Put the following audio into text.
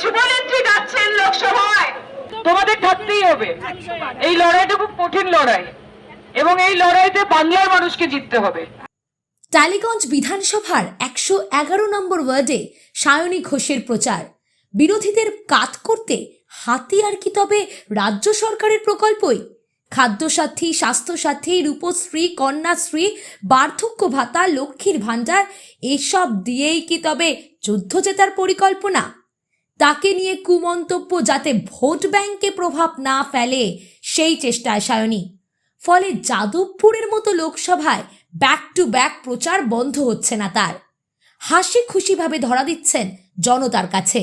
যুবনেত্রী যাচ্ছেন লোকসভায়। তোমাদের থাকতেই হবে। এই লড়াইটা খুব কঠিন লড়াই। এবং এই লড়াইতে বাংলার মানুষকে জিততে হবে। টালিগঞ্জ বিধানসভার একশো এগারো নম্বর ওয়ার্ডে সায়নী ঘোষের প্রচার। বিরোধীদের কাত করতে হাতিয়ার কি তবে রাজ্য সরকারের প্রকল্পই? খাদ্যসাথী, স্বাস্থ্যসাথী, রূপশ্রী, কন্যাশ্রী, বার্ধক্য ভাতা, লক্ষ্মীর ভাণ্ডার, এসব দিয়েই কি তবে যুদ্ধ জেতার পরিকল্পনা? তাকে নিয়ে কুমন্তব্য যাতে ভোট ব্যাংকে প্রভাব না ফেলে, সেই চেষ্টায় সায়নী। ফলে যাদবপুরের মতো লোকসভায় ব্যাক টু ব্যাক প্রচার বন্ধ হচ্ছে না তার। হাসি খুশিভাবে ধরা দিচ্ছেন জনতার কাছে।